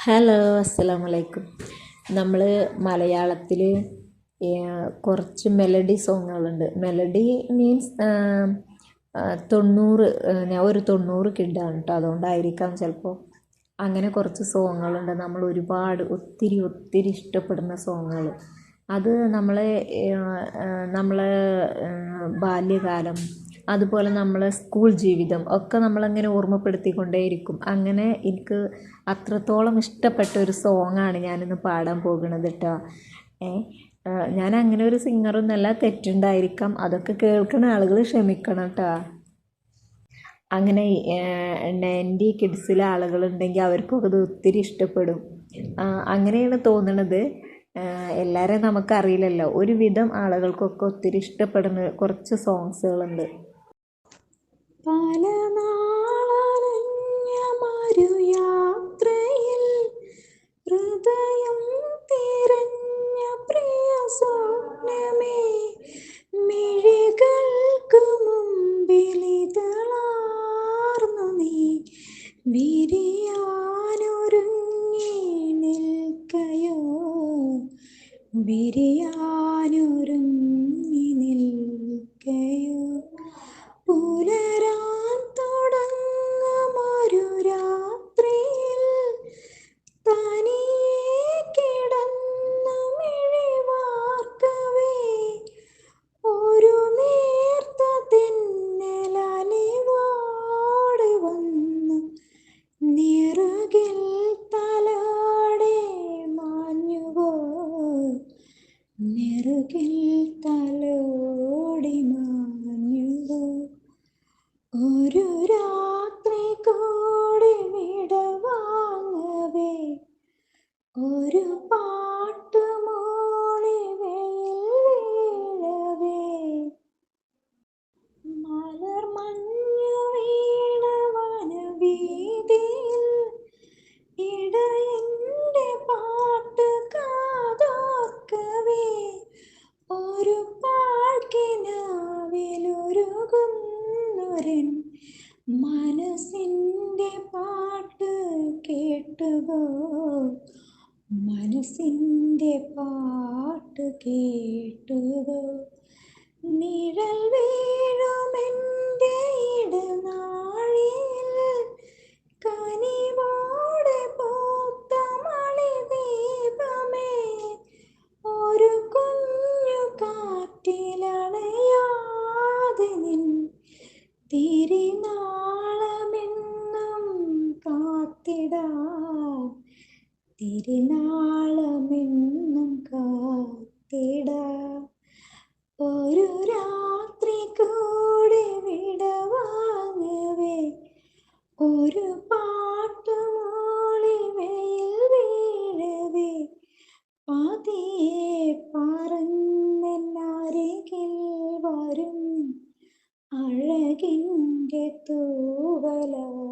Hello അസ്സാം വലൈക്കും നമ്മൾ മലയാളത്തിൽ കുറച്ച് മെലഡി സോങ്ങുകളുണ്ട് മെലഡി മീൻസ് തൊണ്ണൂറ് ഞാൻ ഒരു തൊണ്ണൂറ് കിഡാണ് കേട്ടോ അതുകൊണ്ടായിരിക്കാം ചിലപ്പോൾ അങ്ങനെ കുറച്ച് സോങ്ങുകളുണ്ട് നമ്മൾ ഒരുപാട് ഒത്തിരി ഒത്തിരി ഇഷ്ടപ്പെടുന്ന സോങ്ങുകൾ അത് നമ്മളെ നമ്മളെ ബാല്യകാലം അതുപോലെ നമ്മളെ സ്കൂൾ ജീവിതം ഒക്കെ നമ്മളങ്ങനെ ഓർമ്മപ്പെടുത്തിക്കൊണ്ടേയിരിക്കും. അങ്ങനെ എനിക്ക് അത്രത്തോളം ഇഷ്ടപ്പെട്ട ഒരു സോങ്ങാണ് ഞാനിന്ന് പാടാൻ പോകുന്നത് കേട്ടോ ഏ ഞാൻ അങ്ങനെ ഒരു സിംഗറൊന്നല്ല തെറ്റുണ്ടായിരിക്കാം. അതൊക്കെ കേൾക്കുന്ന ആളുകൾ ക്ഷമിക്കണം കേട്ടോ അങ്ങനെ നയന്റി കിഡ്സിലെ ആളുകളുണ്ടെങ്കിൽ അവർക്കൊക്കെ ഇത് ഒത്തിരി ഇഷ്ടപ്പെടും. അങ്ങനെയാണ് തോന്നുന്നത് എല്ലാവരെയും നമുക്കറിയില്ലല്ലോ. ഒരുവിധം ആളുകൾക്കൊക്കെ ഒത്തിരി ഇഷ്ടപ്പെടുന്ന കുറച്ച് സോങ്സുകളുണ്ട് പല നാളലഞ്ഞ മരുയാത്രയിൽ ഹൃദയം തിരഞ്ഞ പ്രിയ സ്വപ്നമേ മിഴികൾക്ക് മുമ്പിലിതളാർന്നു നീ. വിരിയാനൊരുങ്ങി നിൽക്കയോ? വിരിയാനൊരുങ്ങി നിൽക്കയോ? പുലരാൻ തലോടി മാഞ്ഞു ഒരു രാത്രി കൂടി വിടവാങ്ങവേ ഒരു പാട്ട് മോളി വീഴവേ മലർ മഞ്ഞു വീണ വനവീതിയിൽ ഇടയന്റെ പാട്ട് കാതോർക്കവേ ഒരു പാഴ്ക്കിനാവിലൊരുകുന്നൊരൻ മനസ്സിന്റെ പാട്ട് കേട്ടുവോ? മനസ്സിന്റെ പാട്ട് കേട്ടുവോ? തിരുനാളമെന്നും കാത്തിട. ഒരു രാത്രി കൂടി വിടവാങ്ങവേ ഒരു പാട്ട് മോളി വെയിൽ വീഴവേ. പതിയെ പറന്നെന്നരികിൽ വരും അഴകിന്റെ തൂവലാണു നീ